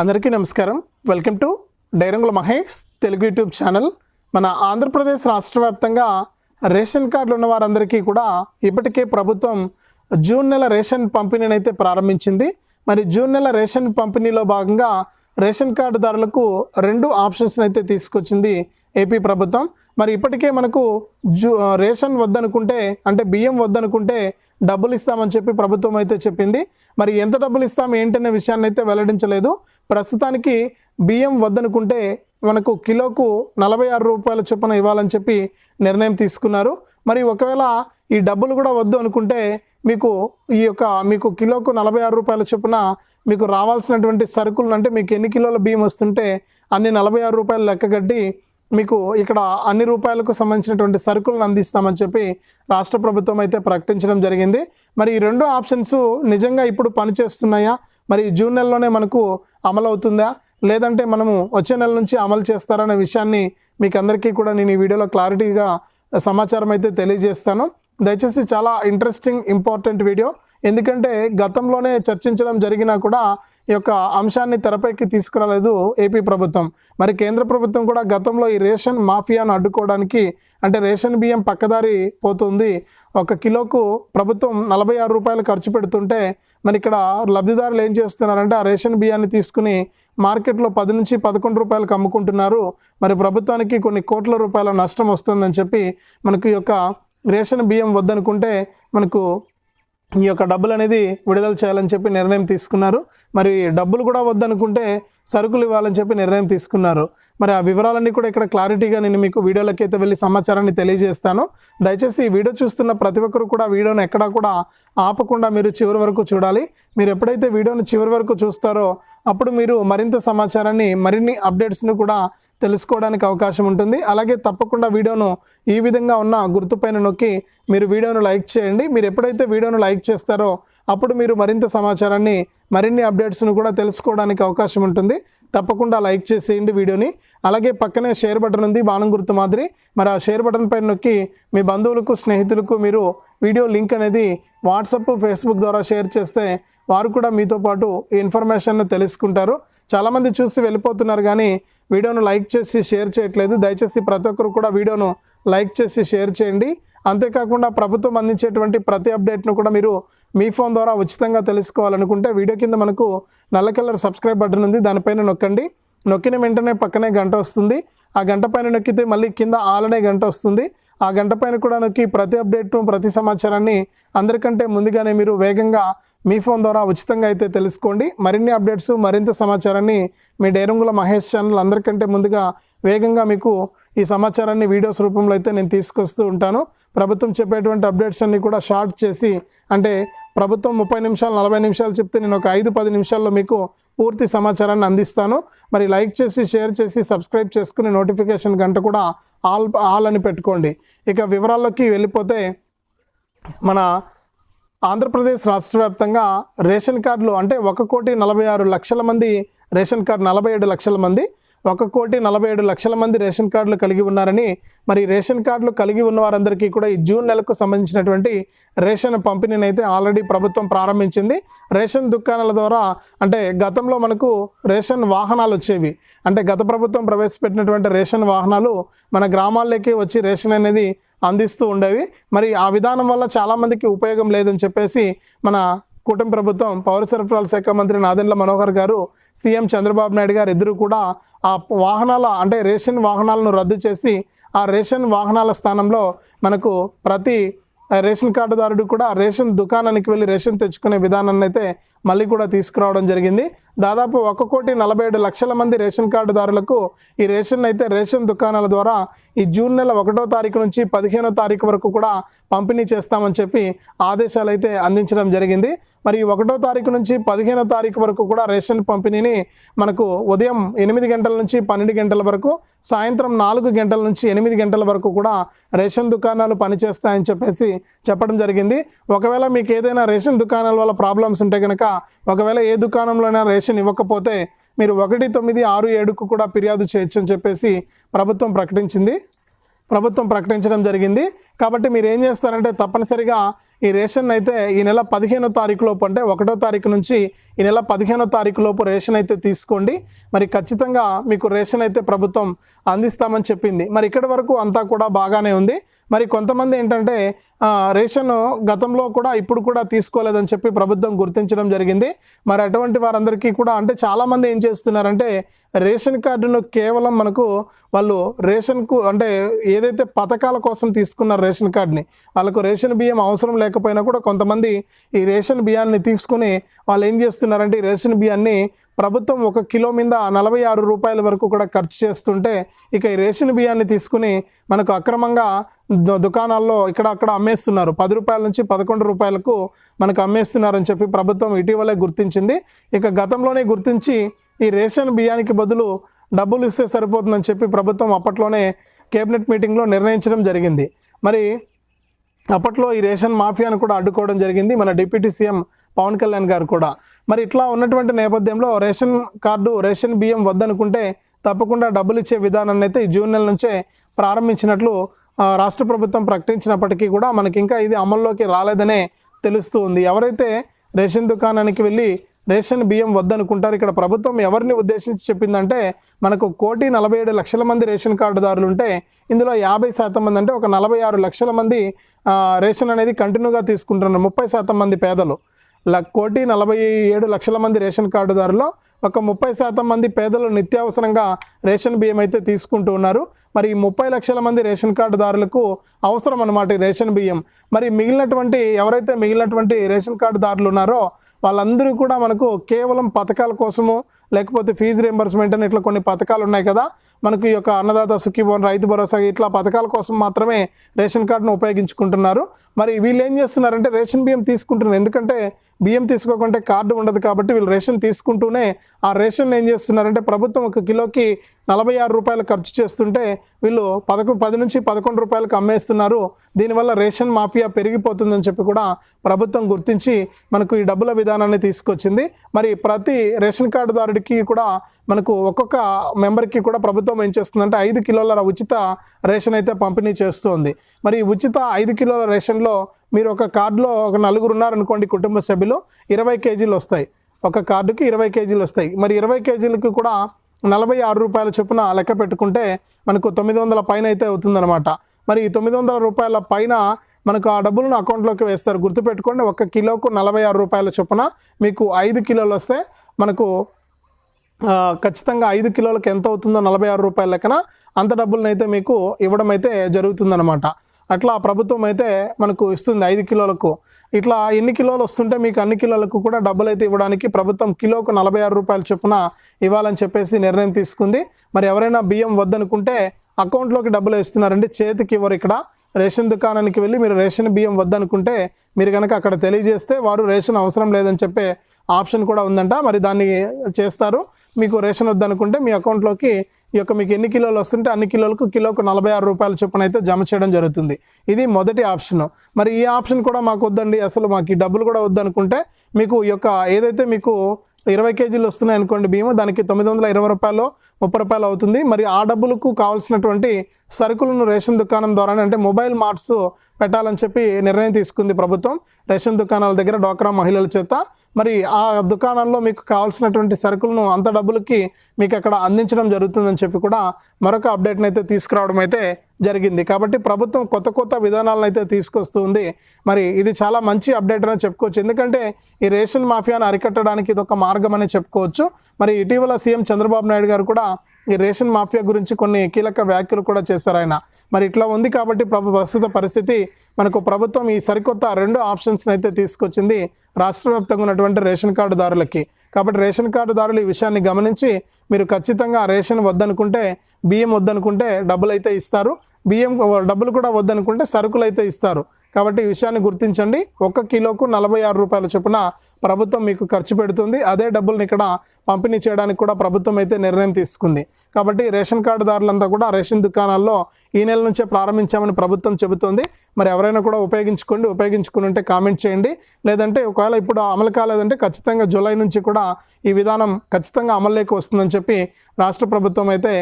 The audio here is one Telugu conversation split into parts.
అందరికీ నమస్కారం. వెల్కమ్ టు డైరంగుల మహేష్ తెలుగు యూట్యూబ్ ఛానల్. మన ఆంధ్రప్రదేశ్ రాష్ట్ర వ్యాప్తంగా రేషన్ కార్డులు ఉన్న వారందరికీ కూడా ఇప్పటికే ప్రభుత్వం జూన్ నెల రేషన్ పంపిణీని అయితే ప్రారంభించింది. మరి జూన్ నెల రేషన్ పంపిణీలో భాగంగా రేషన్ కార్డుదారులకు రెండు ఆప్షన్స్ అయితే తీసుకొచ్చింది ఏపీ ప్రభుత్వం. మరి ఇప్పటికే మనకు జూ రేషన్ వద్దనుకుంటే అంటే బియ్యం వద్దనుకుంటే డబ్బులు ఇస్తామని చెప్పి ప్రభుత్వం అయితే చెప్పింది. మరి ఎంత డబ్బులు ఇస్తాం ఏంటనే విషయాన్ని అయితే వెల్లడించలేదు. ప్రస్తుతానికి బియ్యం వద్దనుకుంటే మనకు కిలోకు నలభై ఆరు రూపాయల చొప్పున ఇవ్వాలని చెప్పి నిర్ణయం తీసుకున్నారు. మరి ఒకవేళ ఈ డబ్బులు కూడా వద్దు అనుకుంటే మీకు ఈ యొక్క మీకు కిలోకు నలభై ఆరు రూపాయల చొప్పున మీకు రావాల్సినటువంటి సరుకులు అంటే మీకు ఎన్ని కిలోల బియ్యం వస్తుంటే అన్ని నలభై ఆరు రూపాయలు లెక్క కట్టి మీకు ఇక్కడ అన్ని రూపాయలకు సంబంధించినటువంటి సరుకులను అందిస్తామని చెప్పి రాష్ట్ర ప్రభుత్వం అయితే ప్రకటించడం జరిగింది. మరి ఈ రెండు ఆప్షన్స్ నిజంగా ఇప్పుడు పనిచేస్తున్నాయా? మరి జూన్ నెలలోనే మనకు అమలు అవుతుందా? లేదంటే మనము వచ్చే నెల నుంచి అమలు చేస్తారనే విషయాన్ని మీకు అందరికీ కూడా నేను ఈ వీడియోలో క్లారిటీగా సమాచారం అయితే తెలియజేస్తాను. దయచేసి చాలా ఇంట్రెస్టింగ్ ఇంపార్టెంట్ వీడియో ఎందుకంటే గతంలోనే చర్చించడం జరిగినా కూడా ఈ యొక్క అంశాన్ని తెరపైకి తీసుకురాలేదు ఏపీ ప్రభుత్వం. మరి కేంద్ర ప్రభుత్వం కూడా గతంలో ఈ రేషన్ మాఫియాను అడ్డుకోవడానికి అంటే రేషన్ బియ్యం పక్కదారి పోతుంది. ఒక కిలోకు ప్రభుత్వం నలభై ఆరు రూపాయలు ఖర్చు పెడుతుంటే మరి ఇక్కడ లబ్ధిదారులు ఏం చేస్తున్నారంటే ఆ రేషన్ బియ్యాన్ని తీసుకుని మార్కెట్లో పది నుంచి పదకొండు రూపాయలకు అమ్ముకుంటున్నారు. మరి ప్రభుత్వానికి కొన్ని కోట్ల రూపాయల నష్టం వస్తుందని చెప్పి మనకు ఈ యొక్క రేషన్ బియ్యం వద్దనుకుంటే మనకు ఈ యొక్క డబ్బులు అనేది విడుదల చేయాలని చెప్పి నిర్ణయం తీసుకున్నారు. మరి డబ్బులు కూడా వద్దనుకుంటే సరుకులు ఇవ్వాలని చెప్పి నిర్ణయం తీసుకున్నారు. మరి ఆ వివరాలన్నీ కూడా ఇక్కడ క్లారిటీగా నేను మీకు వీడియోలోకి అయితే వెళ్ళి సమాచారాన్ని తెలియజేస్తాను. దయచేసి ఈ వీడియో చూస్తున్న ప్రతి ఒక్కరు కూడా వీడియోను ఎక్కడా కూడా ఆపకుండా మీరు చివరి వరకు చూడాలి. మీరు ఎప్పుడైతే వీడియోను చివరి వరకు చూస్తారో అప్పుడు మీరు మరింత సమాచారాన్ని మరిన్ని అప్డేట్స్ను కూడా తెలుసుకోవడానికి అవకాశం ఉంటుంది. అలాగే తప్పకుండా వీడియోను ఈ విధంగా ఉన్న గుర్తుపైన నొక్కి మీరు వీడియోను లైక్ చేయండి. మీరు ఎప్పుడైతే వీడియోను లైక్ చేస్తారో అప్పుడు మీరు మరింత సమాచారాన్ని మరిన్ని అప్డేట్స్ను కూడా తెలుసుకోవడానికి అవకాశం ఉంటుంది. తప్పకుండా లైక్ చేసేయండి వీడియోని. అలాగే పక్కనే షేర్ బటన్ ఉంది బాణం గుర్తు మాదిరి. మరి ఆ షేర్ బటన్ పైన నొక్కి మీ బంధువులకు స్నేహితులకు మీరు వీడియో లింక్ అనేది వాట్సప్ ఫేస్బుక్ ద్వారా షేర్ చేస్తే వారు కూడా మీతో పాటు ఈ ఇన్ఫర్మేషన్ తెలుసుకుంటారు. చాలామంది చూసి వెళ్ళిపోతున్నారు కానీ వీడియోను లైక్ చేసి షేర్ చేయట్లేదు. దయచేసి ప్రతి ఒక్కరు కూడా వీడియోను లైక్ చేసి షేర్ చేయండి. అంతేకాకుండా ప్రభుత్వం అందించేటువంటి ప్రతి అప్డేట్ను కూడా మీరు మీ ఫోన్ ద్వారా ఉచితంగా తెలుసుకోవాలనుకుంటే వీడియో కింద మనకు నల్ల కలర్ సబ్స్క్రైబ్ బటన్ ఉంది. దానిపైన నొక్కండి. నొక్కిన వెంటనే పక్కనే గంట వస్తుంది. ఆ గంట పైన నొక్కితే మళ్ళీ కింద ఆలనే గంట వస్తుంది. ఆ గంట పైన కూడా నొక్కి ప్రతి అప్డేట్ ప్రతి సమాచారాన్ని అందరికంటే ముందుగానే మీరు వేగంగా మీ ఫోన్ ద్వారా ఉచితంగా అయితే తెలుసుకోండి. మరిన్ని అప్డేట్స్ మరింత సమాచారాన్ని మీ డైరంగుల మహేష్ ఛానల్ అందరికంటే ముందుగా వేగంగా మీకు ఈ సమాచారాన్ని వీడియోస్ రూపంలో అయితే నేను తీసుకొస్తూ ఉంటాను. ప్రభుత్వం చెప్పేటువంటి అప్డేట్స్ అన్ని కూడా షార్ట్ చేసి అంటే ప్రభుత్వం ముప్పై నిమిషాలు నలభై నిమిషాలు చెప్తే నేను ఒక ఐదు పది నిమిషాల్లో మీకు పూర్తి సమాచారాన్ని అందిస్తాను. మరి లైక్ చేసి షేర్ చేసి సబ్స్క్రైబ్ చేసుకుని నోటిఫికేషన్ గంట కూడా ఆల్ ఆల్ అని పెట్టుకోండి. ఇక వివరాల్లోకి వెళ్ళిపోతే మన ఆంధ్రప్రదేశ్ రాష్ట్ర వ్యాప్తంగా రేషన్ కార్డులు అంటే ఒక కోటి నలభై ఆరు లక్షల మంది రేషన్ కార్డు నలభై ఏడు లక్షల మంది ఒక కోటి నలభై ఏడు లక్షల మంది రేషన్ కార్డులు కలిగి ఉన్నారని మరి రేషన్ కార్డులు కలిగి ఉన్న వారందరికీ కూడా ఈ జూన్ నెలకు సంబంధించినటువంటి రేషన్ పంపిణీని అయితే ఆల్రెడీ ప్రభుత్వం ప్రారంభించింది. రేషన్ దుకాణాల ద్వారా అంటే గతంలో మనకు రేషన్ వాహనాలు వచ్చేవి. అంటే గత ప్రభుత్వం ప్రవేశపెట్టినటువంటి రేషన్ వాహనాలు మన గ్రామాల్లోకి వచ్చి రేషన్ అనేది అందిస్తూ ఉండేవి. మరి ఆ విధానం వల్ల చాలామందికి ఉపయోగం లేదని చెప్పేసి మన కూటమి ప్రభుత్వం పౌర సరఫరాల శాఖ మంత్రి నాదెండ్ల మనోహర్ గారు సీఎం చంద్రబాబు నాయుడు గారు ఇద్దరు కూడా ఆ వాహనాల అంటే రేషన్ వాహనాలను రద్దు చేసి ఆ రేషన్ వాహనాల స్థానంలో మనకు ప్రతి రేషన్ కార్డుదారుడు కూడా రేషన్ దుకాణానికి వెళ్ళి రేషన్ తెచ్చుకునే విధానాన్ని అయితే మళ్ళీ కూడా తీసుకురావడం జరిగింది. దాదాపు ఒక కోటి నలభై ఏడు లక్షల మంది రేషన్ కార్డుదారులకు ఈ రేషన్ అయితే రేషన్ దుకాణాల ద్వారా ఈ జూన్ నెల ఒకటో తారీఖు నుంచి పదిహేనో తారీఖు వరకు కూడా పంపిణీ చేస్తామని చెప్పి ఆదేశాలు అయితే అందించడం జరిగింది. మరి ఒకటో తారీఖు నుంచి పదిహేనో తారీఖు వరకు కూడా రేషన్ పంపిణీని మనకు ఉదయం ఎనిమిది గంటల నుంచి పన్నెండు గంటల వరకు సాయంత్రం నాలుగు గంటల నుంచి ఎనిమిది గంటల వరకు కూడా రేషన్ దుకాణాలు పనిచేస్తాయని చెప్పేసి చెప్పడం జరిగింది. ఒకవేళ మీకు ఏదైనా రేషన్ దుకాణాల వల్ల ప్రాబ్లమ్స్ ఉంటే కనుక ఒకవేళ ఏ దుకాణంలోనైనా రేషన్ ఇవ్వకపోతే మీరు ఒకటి తొమ్మిది ఆరు ఏడుకు కూడా ఫిర్యాదు చేయొచ్చు అని చెప్పేసి ప్రభుత్వం ప్రకటించింది. ప్రభుత్వం ప్రకటించడం జరిగింది. కాబట్టి మీరు ఏం చేస్తారంటే తప్పనిసరిగా ఈ రేషన్ అయితే ఈ నెల పదిహేనో తారీఖు లోపు అంటే ఒకటో తారీఖు నుంచి ఈ నెల పదిహేనో తారీఖు లోపు రేషన్ అయితే తీసుకోండి. మరి ఖచ్చితంగా మీకు రేషన్ అయితే ప్రభుత్వం అందిస్తామని చెప్పింది. మరి ఇక్కడి వరకు అంతా కూడా బాగానే ఉంది. మరి కొంతమంది ఏంటంటే రేషన్ గతంలో కూడా ఇప్పుడు కూడా తీసుకోలేదని చెప్పి ప్రభుత్వం గుర్తించడం జరిగింది. మరి అటువంటి వారందరికీ కూడా అంటే చాలామంది ఏం చేస్తున్నారంటే రేషన్ కార్డును కేవలం మనకు వాళ్ళు రేషన్కు అంటే ఏదైతే పథకాల కోసం తీసుకున్నారు రేషన్ కార్డుని వాళ్ళకు రేషన్ బియ్యం అవసరం లేకపోయినా కూడా కొంతమంది ఈ రేషన్ బియ్యాన్ని తీసుకుని వాళ్ళు ఏం చేస్తున్నారంటే ఈ రేషన్ బియ్యాన్ని ప్రభుత్వం ఒక కిలో మీద నలభై ఆరు రూపాయల వరకు కూడా ఖర్చు చేస్తుంటే ఇక ఈ రేషన్ బియ్యాన్ని తీసుకుని మనకు అక్రమంగా దు- దుకాణాల్లో ఇక్కడ అక్కడ అమ్మేస్తున్నారు. పది రూపాయల నుంచి పదకొండు రూపాయలకు మనకు అమ్మేస్తున్నారని చెప్పి ప్రభుత్వం ఇటీవలే గుర్తించింది. ఇక గతంలోనే గుర్తించి ఈ రేషన్ బియ్యానికి బదులు డబ్బులు ఇస్తే సరిపోతుందని చెప్పి ప్రభుత్వం అప్పట్లోనే కేబినెట్ మీటింగ్లో నిర్ణయించడం జరిగింది. మరి అప్పట్లో ఈ రేషన్ మాఫియాను కూడా అడ్డుకోవడం జరిగింది. మన డిప్యూటీ సీఎం పవన్ కళ్యాణ్ గారు కూడా. మరి ఇట్లా ఉన్నటువంటి నేపథ్యంలో రేషన్ కార్డు రేషన్ బియ్యం వద్దనుకుంటే తప్పకుండా డబ్బులు ఇచ్చే విధానాన్ని అయితే ఈ జూన్ నెల నుంచే ప్రారంభించినట్లు రాష్ట్ర ప్రభుత్వం ప్రకటించినప్పటికీ కూడా మనకి ఇంకా ఇది అమల్లోకి రాలేదనే తెలుస్తూ ఉంది. ఎవరైతే రేషన్ దుకాణానికి వెళ్ళి రేషన్ బియ్యం వద్దనుకుంటారు. ఇక్కడ ప్రభుత్వం ఎవరిని ఉద్దేశించి చెప్పిందంటే మనకు కోటి నలభై ఏడు లక్షల మంది రేషన్ కార్డుదారులు ఉంటే ఇందులో యాభై శాతం మంది అంటే ఒక నలభై ఆరు లక్షల మంది రేషన్ అనేది కంటిన్యూగా తీసుకుంటున్నారు. ముప్పై శాతం మంది పేదలు. కోటి నలభై ఏడు లక్షల మంది రేషన్ కార్డుదారులో ఒక ముప్పై శాతం మంది పేదలు నిత్యావసరంగా రేషన్ బియ్యం అయితే తీసుకుంటూ ఉన్నారు. మరి ఈ ముప్పై లక్షల మంది రేషన్ కార్డుదారులకు అవసరం అన్నమాట రేషన్ బియ్యం. మరి మిగిలినటువంటి ఎవరైతే మిగిలినటువంటి రేషన్ కార్డుదారులు ఉన్నారో వాళ్ళందరూ కూడా మనకు కేవలం పథకాల కోసము లేకపోతే ఫీజు రియంబర్స్మెంట్ అని ఇట్లా కొన్ని పథకాలు ఉన్నాయి కదా మనకు ఈ యొక్క అన్నదాత సుఖీభవన్ రైతు భరోసా ఇట్లా పథకాల కోసం మాత్రమే రేషన్ కార్డును ఉపయోగించుకుంటున్నారు. మరి వీళ్ళు ఏం చేస్తున్నారంటే రేషన్ బియ్యం తీసుకుంటున్నారు. ఎందుకంటే బియ్యం తీసుకోకుంటే కార్డు ఉండదు కాబట్టి వీళ్ళు రేషన్ తీసుకుంటూనే ఆ రేషన్ ఏం చేస్తున్నారంటే ప్రభుత్వం ఒక కిలోకి నలభై ఆరు రూపాయలు ఖర్చు చేస్తుంటే వీళ్ళు పదకొ పది నుంచి పదకొండు రూపాయలకు అమ్మేస్తున్నారు. దీనివల్ల రేషన్ మాఫియా పెరిగిపోతుందని చెప్పి కూడా ప్రభుత్వం గుర్తించి మనకు ఈ డబ్బుల విధానాన్ని తీసుకొచ్చింది. మరి ప్రతి రేషన్ కార్డుదారుడికి కూడా మనకు ఒక్కొక్క మెంబర్కి కూడా ప్రభుత్వం ఏం చేస్తుందంటే ఐదు కిలోల ఉచిత రేషన్ అయితే పంపిణీ చేస్తుంది. మరి ఉచిత ఐదు కిలోల రేషన్లో మీరు ఒక కార్డులో ఒక నలుగురు ఉన్నారనుకోండి కుటుంబ సభ్యులు ఇరవై కేజీలు వస్తాయి. ఒక కార్డుకి ఇరవై కేజీలు వస్తాయి. మరి ఇరవై కేజీలకు కూడా నలభై ఆరు రూపాయల చొప్పున లెక్క పెట్టుకుంటే మనకు తొమ్మిది వందల పైన అయితే అవుతుందన్నమాట. మరి ఈ తొమ్మిది వందల రూపాయల పైన మనకు ఆ డబ్బులను అకౌంట్లోకి వేస్తారు. గుర్తుపెట్టుకోండి ఒక కిలోకు నలభై ఆరు రూపాయల చొప్పున మీకు ఐదు కిలోలు వస్తే మనకు ఖచ్చితంగా ఐదు కిలోలకు ఎంత అవుతుందో నలభై ఆరు రూపాయల లెక్కన అంత డబ్బులను అయితే మీకు ఇవ్వడం అయితే జరుగుతుందన్నమాట. అట్లా ప్రభుత్వం అయితే మనకు ఇస్తుంది ఐదు కిలోలకు. ఇట్లా ఎన్ని కిలోలు వస్తుంటే మీకు అన్ని కిలోలకు కూడా డబ్బులు అయితే ఇవ్వడానికి ప్రభుత్వం కిలోకు నలభై ఆరు రూపాయల చొప్పున ఇవ్వాలని చెప్పేసి నిర్ణయం తీసుకుంది. మరి ఎవరైనా బియ్యం వద్దనుకుంటే అకౌంట్లోకి డబ్బులు ఇస్తున్నారండి చేతికి ఇవ్వరు ఇక్కడ. రేషన్ దుకాణానికి వెళ్ళి మీరు రేషన్ బియ్యం వద్దనుకుంటే మీరు కనుక అక్కడ తెలియజేస్తే వారు రేషన్ అవసరం లేదని చెప్పే ఆప్షన్ కూడా ఉందంట. మరి దాన్ని చేస్తారు. మీకు రేషన్ వద్దనుకుంటే మీ అకౌంట్లోకి ఈ యొక్క మీకు ఎన్ని కిలోలు వస్తుంటే అన్ని కిలోలకు కిలోకు నలభై ఆరు రూపాయల చొప్పున అయితే జమ చేయడం జరుగుతుంది. ఇది మొదటి ఆప్షన్. మరి ఈ ఆప్షన్ కూడా మాకు వద్దండి. అసలు మాకు ఈ డబ్బులు కూడా వద్దనుకుంటే మీకు ఈ యొక్క ఏదైతే మీకు ఇరవై కేజీలు వస్తున్నాయి అనుకోండి బియ్యం దానికి తొమ్మిది వందల ఇరవై రూపాయలు ముప్పై రూపాయలు అవుతుంది. మరి ఆ డబ్బులకు కావాల్సినటువంటి సరుకులను రేషన్ దుకాణం ద్వారానే అంటే మొబైల్ మార్ట్స్ పెట్టాలని చెప్పి నిర్ణయం తీసుకుంది ప్రభుత్వం. రేషన్ దుకాణాల దగ్గర డోక్రా మహిళల చేత. మరి ఆ దుకాణాల్లో మీకు కావాల్సినటువంటి సరుకులను అంత డబ్బులకి మీకు అక్కడ అందించడం జరుగుతుందని చెప్పి కూడా మరొక అప్డేట్ని అయితే తీసుకురావడం అయితే జరిగింది. కాబట్టి ప్రభుత్వం కొత్త కొత్త విధానాలను అయితే తీసుకొస్తుంది. మరి ఇది చాలా మంచి అప్డేట్ అని చెప్పుకోవచ్చు. ఎందుకంటే ఈ రేషన్ మాఫియాను అరికట్టడానికి ఇది ఒక మార్గం అని చెప్పుకోవచ్చు. మరి ఇటీవల సీఎం చంద్రబాబు నాయుడు గారు కూడా ఈ రేషన్ మాఫియా గురించి కొన్ని కీలక వ్యాఖ్యలు కూడా చేశారు ఆయన. మరి ఇట్లా ఉంది కాబట్టి ప్రభు ప్రస్తుత పరిస్థితి మనకు ప్రభుత్వం ఈ సరికొత్త రెండు ఆప్షన్స్ని అయితే తీసుకొచ్చింది. రాష్ట్ర వ్యాప్తంగా ఉన్నటువంటి రేషన్ కార్డుదారులకి. కాబట్టి రేషన్ కార్డుదారులు ఈ విషయాన్ని గమనించి మీరు ఖచ్చితంగా ఆ రేషన్ వద్దనుకుంటే బియ్యం వద్దనుకుంటే డబ్బులు అయితే ఇస్తారు. బియ్యం డబ్బులు కూడా వద్దనుకుంటే సరుకులు అయితే ఇస్తారు. కాబట్టి ఈ విషయాన్ని గుర్తించండి. ఒక కిలోకు నలభై ఆరు రూపాయల చొప్పున ప్రభుత్వం మీకు ఖర్చు పెడుతుంది. అదే డబ్బులను ఇక్కడ పంపిణీ చేయడానికి కూడా ప్రభుత్వం అయితే నిర్ణయం తీసుకుంది. కాబట్టి రేషన్ కార్డుదారులంతా కూడా రేషన్ దుకాణాల్లో ఈ నెల నుంచే ప్రారంభించామని ప్రభుత్వం చెబుతోంది. మరి ఎవరైనా కూడా ఉపయోగించుకోండి. ఉపయోగించుకుని ఉంటే కామెంట్ చేయండి. లేదంటే ఒకవేళ ఇప్పుడు అమలు కాలేదంటే ఖచ్చితంగా జూలై నుంచి కూడా ఈ విధానం ఖచ్చితంగా అమల్లోకి వస్తుందని చెప్పి రాష్ట్ర ప్రభుత్వం అయితే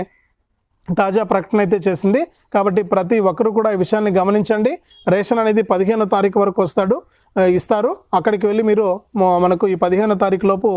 తాజా ప్రకటన అయితే చేసింది. కాబట్టి ప్రతి ఒక్కరు కూడా ఈ విషయాన్ని గమనించండి. రేషన్ అనేది పదిహేనో తారీఖు వరకు వస్తాడు. ఇస్తారు. అక్కడికి వెళ్ళి మీరు మనకు ఈ పదిహేనో తారీఖు లోపు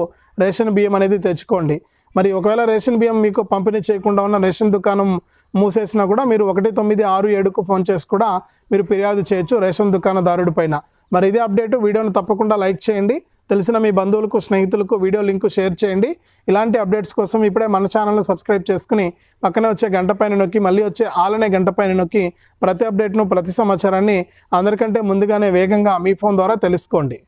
రేషన్ బియ్యం అనేది తెచ్చుకోండి. మరి ఒకవేళ రేషన్ బియ్యం మీకు పంపిణీ చేయకుండా ఉన్న రేషన్ దుకాణం మూసేసినా కూడా మీరు ఒకటి తొమ్మిది ఆరు ఏడుకు ఫోన్ చేసి కూడా మీరు ఫిర్యాదు చేయొచ్చు రేషన్ దుకాణదారుడి పైన. మరి ఇదే అప్డేట్ వీడియోను తప్పకుండా లైక్ చేయండి. తెలిసిన మీ బంధువులకు స్నేహితులకు వీడియో లింక్ షేర్ చేయండి. ఇలాంటి అప్డేట్స్ కోసం ఇప్పుడే మన ఛానల్ను సబ్స్క్రైబ్ చేసుకుని పక్కనే వచ్చే గంట పైన నొక్కి మళ్ళీ వచ్చే ఆలనే గంట పైన నొక్కి ప్రతి అప్డేట్ను ప్రతి సమాచారాన్ని అందరికంటే ముందుగానే వేగంగా మీ ఫోన్ ద్వారా తెలుసుకోండి.